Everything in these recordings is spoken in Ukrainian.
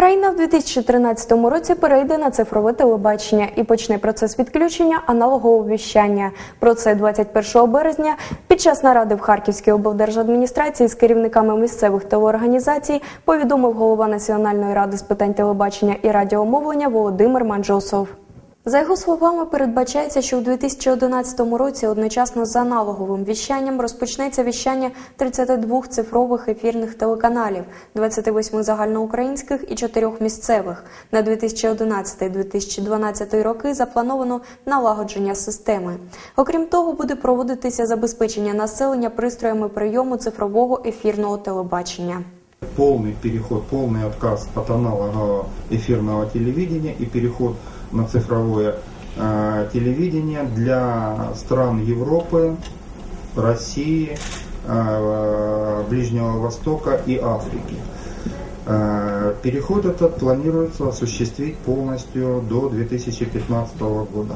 Україна в 2013 році перейде на цифрове телебачення і почне процес відключення аналогового віщання. Про це 21 березня під час наради в Харківській облдержадміністрації з керівниками місцевих телеорганізацій повідомив голова Національної ради з питань телебачення і радіомовлення Володимир Манджосов. За його словами, передбачається, що у 2011 році одночасно з аналоговим віщанням розпочнеться віщання 32 цифрових ефірних телеканалів, 28 загальноукраїнських і 4 місцевих. На 2011-2012 роки заплановано налагодження системи. Окрім того, буде проводитися забезпечення населення пристроями прийому цифрового ефірного телебачення. полный переход, полный отказ от аналогового эфирного телевидения и переход на цифровое э, телевидение для стран Европы, России, э, Ближнего Востока и Африки. Э, переход этот планируется осуществить полностью до 2015 года.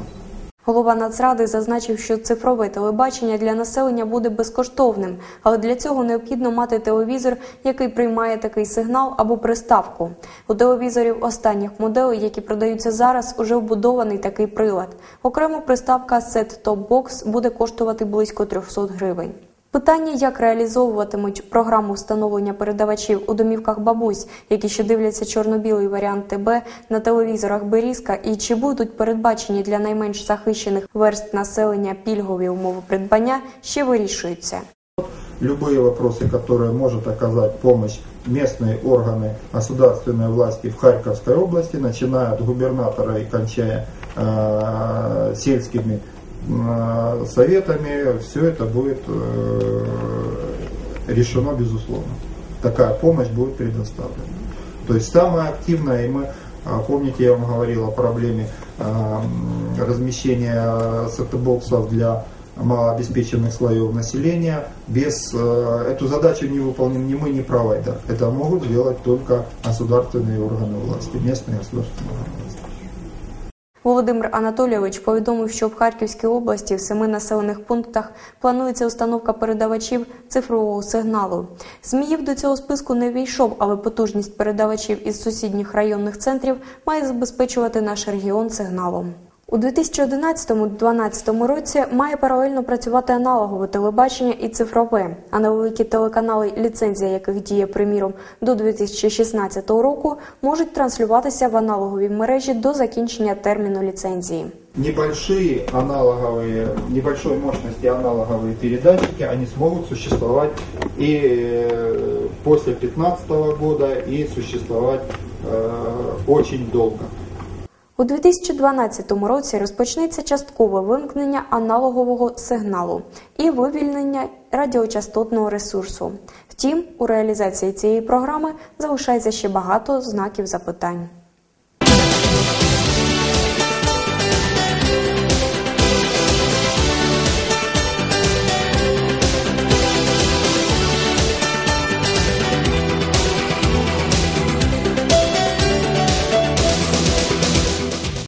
Голова Нацради зазначив, що цифрове телебачення для населення буде безкоштовним, але для цього необхідно мати телевізор, який приймає такий сигнал або приставку. У телевізорів останніх моделей, які продаються зараз, уже вбудований такий прилад. Окремо приставка Set Top Box буде коштувати близько 300 гривень. Питання, як реалізовуватимуть програму встановлення передавачів у домівках бабусь, які ще дивляться чорно-білий варіант ТБ на телевізорах Берізка, і чи будуть передбачені для найменш захищених верст населення пільгові умови придбання, ще вирішуються. Любые вопросы, которые может оказать помощь местные органы государственной власти в Харьковской области, начиная от губернатора и кончая э, сельскими э, советами, все это будет э, решено безусловно. Такая помощь будет предоставлена. То есть самое активное, и мы, а, помните, я вам говорил о проблеме размещения сетбоксов для малообеспеченных слоев населения. Без, э, эту задачу не выполним ни мы, ни провайдер. Это могут сделать только государственные органы власти, местные государственные органы власти. Володимир Анатолійович повідомив, що в Харківській області в семи населених пунктах планується установка передавачів цифрового сигналу. Зміїв до цього списку не війшов, але потужність передавачів із сусідніх районних центрів має забезпечувати наш регіон сигналом. У 2011-2012 році має паралельно працювати аналогове телебачення і цифрове, а невеликі телеканали, ліцензія яких діє приміром до 2016 року, можуть транслюватися в аналоговій мережі до закінчення терміну ліцензії. Небольшие аналоговые, небольшой мощности аналоговые передатчики, они смогут существовать и э, после 2015 года, и существовать э, очень долго. У 2012 році розпочнеться часткове вимкнення аналогового сигналу і вивільнення радіочастотного ресурсу. Втім, у реалізації цієї програми залишається ще багато знаків запитань.